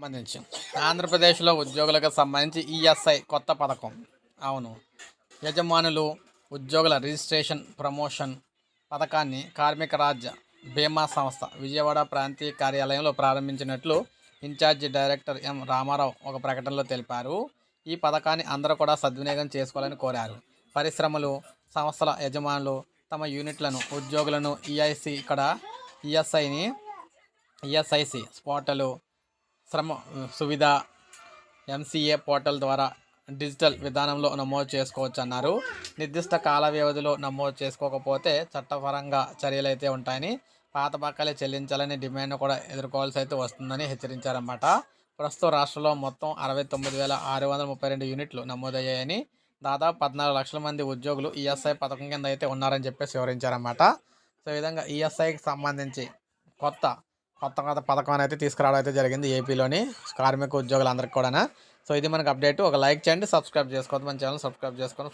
సంబంధించి. ఆంధ్రప్రదేశ్లో ఉద్యోగులకు సంబంధించి ఈఎస్ఐ కొత్త పథకం. అవును. యజమానులు ఉద్యోగుల రిజిస్ట్రేషన్ ప్రమోషన్ పథకాన్ని కార్మిక రాజ్య బీమా సంస్థ విజయవాడ ప్రాంతీయ కార్యాలయంలో ప్రారంభించినట్లు ఇన్ఛార్జి డైరెక్టర్ ఎం రామారావు ఒక ప్రకటనలో తెలిపారు. ఈ పథకాన్ని అందరూ కూడా సద్వినియోగం చేసుకోవాలని కోరారు. పరిశ్రమలు సంస్థల యజమానులు తమ యూనిట్లను ఉద్యోగులను ఈఐసి ఇక్కడ ఈఎస్ఐని ఈఎస్ఐసి స్పోర్టలు శ్రమ సువిధ ఎంసీఏ పోర్టల్ ద్వారా డిజిటల్ విధానంలో నమోదు చేసుకోవచ్చు అన్నారు నిర్దిష్ట కాల వ్యవధిలో నమోదు చేసుకోకపోతే చట్టపరంగా చర్యలు అయితే ఉంటాయని పాత బకాయిలు చెల్లించాలని డిమాండ్ కూడా ఎదుర్కోవాల్సి అయితే వస్తుందని హెచ్చరించారన్నమాట. ప్రస్తుతం రాష్ట్రంలో మొత్తం అరవై తొమ్మిది వేల ఆరు వందల ముప్పై రెండు యూనిట్లు నమోదయ్యాయని దాదాపు పద్నాలుగు లక్షల మంది ఉద్యోగులు ఈఎస్ఐ పథకం కింద అయితే ఉన్నారని చెప్పేసి వివరించారన్నమాట. సో ఈ విధంగా ఈఎస్ఐకి సంబంధించి కొత్త కొత్త పథకం అయితే తీసుకురావడం అయితే జరిగింది ఏపీలోని కార్మిక ఉద్యోగులందరికీ కూడా సో ఇది మనకు అప్డేట్. ఒక లైక్ చేయండి సబ్స్క్రైబ్ చేసుకోవద్దు మన ఛానల్ సబ్స్క్రైబ్ చేసుకొని